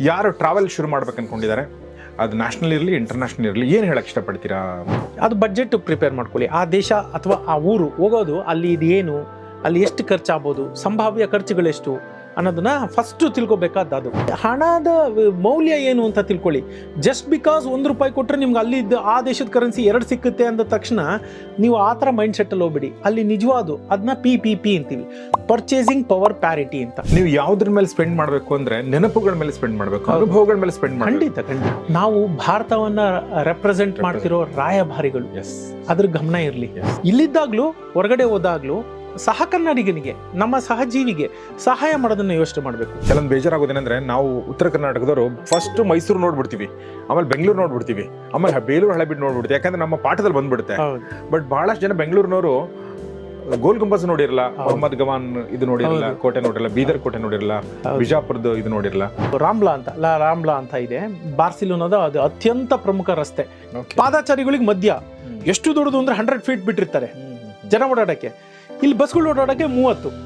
ಯಾರು ಟ್ರಾವೆಲ್ ಶುರು ಮಾಡ್ಬೇಕು ಅನ್ಕೊಂಡಿದ್ದಾರೆ? ಅದು ನ್ಯಾಷನಲ್ ಇರಲಿ ಇಂಟರ್ನ್ಯಾಷನಲ್ ಇರಲಿ, ಏನು ಹೇಳಕ್ ಇಷ್ಟಪಡ್ತೀರಾ? ಅದು ಬಜೆಟ್ ಪ್ರಿಪೇರ್ ಮಾಡ್ಕೊಳ್ಳಿ. ಆ ದೇಶ ಅಥವಾ ಆ ಊರು ಹೋಗೋದು, ಅಲ್ಲಿ ಇದು ಏನು ಅಲ್ಲಿ ಎಷ್ಟು ಖರ್ಚಾಗ್ಬೋದು, ಸಂಭಾವ್ಯ ಖರ್ಚುಗಳೆಷ್ಟು ಅನ್ನೋದನ್ನ ಫಸ್ಟ್ ತಿಳ್ಕೊಬೇಕಾದ ಅದು. ಹಣದ ಮೌಲ್ಯ ಏನು ಅಂತ ತಿಳ್ಕೊಳ್ಳಿ. ಜಸ್ಟ್ ಬಿಕಾಸ್ ಒಂದು ರೂಪಾಯಿ ಕೊಟ್ಟರೆ ನಿಮ್ಗೆ ಅಲ್ಲಿ ಆ ದೇಶದ ಕರೆನ್ಸಿ ಎರಡು ಸಿಕ್ಕುತ್ತೆ ಅಂದ ತಕ್ಷಣ ನೀವು ಆ ಥರ ಮೈಂಡ್ ಸೆಟ್ಟಲ್ಲಿ ಹೋಗ್ಬಿಡಿ. ಅಲ್ಲಿ ನಿಜವಾದು ಅದನ್ನ ಪಿ ಪಿ ಪಿ ಅಂತೀವಿ. ಪರ್ಚೇಸಿಂಗ್ ಪವರ್ ಪ್ಯಾರಿಟಿ ಅಂತ. ನೀವು ಯಾವ್ದ್ರ ಮೇಲೆ ಸ್ಪೆಂಡ್ ಮಾಡಬೇಕು ಅಂದ್ರೆ ನೆನಪುಗಳ ಮೇಲೆ ಸ್ಪೆಂಡ್ ಮಾಡಬೇಕು ಅನುಭವಗಳ ಮೇಲೆ ಸ್ಪೆಂಡ್ ಮಾಡಿ ಖಂಡಿತ ಖಂಡಿತ. ನಾವು ಭಾರತವನ್ನ ರೆಪ್ರೆಸೆಂಟ್ ಮಾಡ್ತಿರೋ ರಾಯಭಾರಿಗಳು. ಅದ್ರ ಗಮನ ಇರಲಿ. ಇಲ್ಲಿದ್ದಾಗ್ಲೂ ಹೊರಗಡೆ ಹೋದಾಗ್ಲೂ ಸಹ ಕನ್ನಡಿಗನಿಗೆ ನಮ್ಮ ಸಹಜೀವಿಗೆ ಸಹಾಯ ಮಾಡೋದನ್ನ ಯೋಚನೆ ಮಾಡಬೇಕು. ಕೆಲವೊಂದು ಬೇಜಾರಾಗೋದೇನಂದ್ರೆ ನಾವು ಉತ್ತರ ಕರ್ನಾಟಕದವರು ಫಸ್ಟ್ ಮೈಸೂರು ನೋಡ್ಬಿಡ್ತೀವಿ ಆಮೇಲೆ ಬೆಂಗಳೂರು ನೋಡ್ಬಿಡ್ತೀವಿ ಆಮೇಲೆ ಬೇಲೂರು ಹಳೆಬಿಟ್ಟು ನೋಡ್ಬಿಡ್ತೀವಿ ಯಾಕಂದ್ರೆ ನಮ್ಮ ಪಾಠದಲ್ಲಿ ಬಂದ್ಬಿಡುತ್ತೆ. ಬಟ್ ಬಹಳಷ್ಟು ಜನ ಬೆಂಗಳೂರಿನವರು ಗೋಲ್ ಗುಂಬಸ್ ನೋಡಿರಲ್ಲ. ಮೊಹಮ್ಮದ್ ಗವಾನ್ ಇದು ನೋಡಿರಲ್ಲ ಕೋಟೆ ನೋಡಿರಲ್ಲ ಬೀದರ್ ಕೋಟೆ ನೋಡಿರಲ್ಲ. ಬಿಜಾಪುರದ ಇದು ನೋಡಿರಲ್ಲ. ರಾಮ್ಲಾ ಅಂತ ರಾಮ್ಲಾ ಅಂತ ಇದೆ. ಬಾರ್ಸಿಲೋನಾದ ಅದು ಅತ್ಯಂತ ಪ್ರಮುಖ ರಸ್ತೆ. ಪಾದಾಚಾರಿಗಳಿಗೆ ಮಧ್ಯ. ಎಷ್ಟು ದೊಡ್ಡದು ಅಂದ್ರೆ ಹಂಡ್ರೆಡ್ ಫೀಟ್ ಬಿಟ್ಟಿರ್ತಾರೆ. ಜನ ಓಡಾಡಕ್ಕೆ. ಇಲ್ಲಿ ಬಸ್ಗಳು ಓಡಾಡೋಕ್ಕೆ ಮೂವತ್ತು.